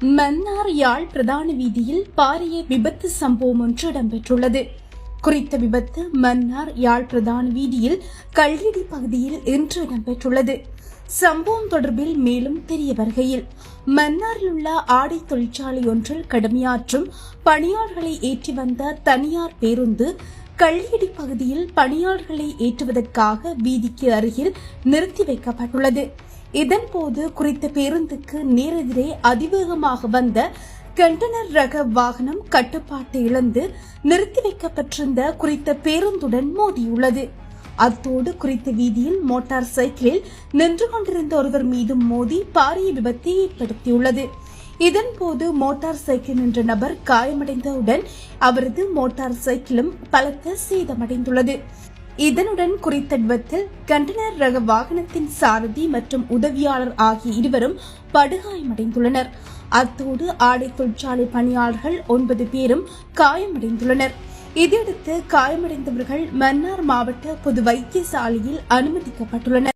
மன்னார் யாழ் பிரதான வீதியில் பாரிய விபத்து சம்பவம் ஒன்று இடம்பெற்றுள்ளது. குறித்த விபத்து மன்னார் யாழ் பிரதான வீதியில் கல்லிடி பகுதியில் இன்று இடம்பெற்றுள்ளது. சம்பவம் தொடர்பில் மேலும் தெரிய வருகையில் மன்னாரில் உள்ள ஆடை தொழிற்சாலை ஒன்றில் கடமையாற்றும் பணியாளர்களை ஏற்றி வந்த தனியார் பேருந்து கல்லியடி பகுதியில் பணியாளர்களை ஏற்றுவதற்காக வீதிக்கு அருகில் நிறுத்தி வைக்கப்பட்டுள்ளது. இதன்போது குறித்த பேருந்துக்கு நேரெதிரே அதிவேகமாக வந்த கண்டனர் ரக வாகனம் கட்டுப்பாட்டை இழந்து நிறுத்தி வைக்கப்பட்டிருந்த குறித்த பேருந்துடன் மோதியுள்ளது. அத்தோடு குறித்த வீதியில் மோட்டார் சைக்கிளில் நின்று கொண்டிருந்த ஒருவர் மீதும் மோதி பாரிய விபத்தை ஏற்படுத்தியுள்ளது. இதன்போது மோட்டார் சைக்கிள் நின்ற நபர் காயமடைந்தவுடன் அவரது மோட்டார் சைக்கிளும் பலத்த சேதமடைந்துள்ளது. இதனுடன் குறித்த விபத்தில் கண்டனர் ரக வாகனத்தின் சாரதி மற்றும் உதவியாளர் ஆகிய இருவரும் படுகாயமடைந்துள்ளனர். அத்தோடு ஆடை தொழிற்சாலை பணியாளர்கள் ஒன்பது பேரும் காயமடைந்துள்ளனர். இதையடுத்து காயமடைந்தவர்கள் மன்னார் மாவட்ட பொது வைத்தியசாலையில் அனுமதிக்கப்பட்டுள்ளனர்.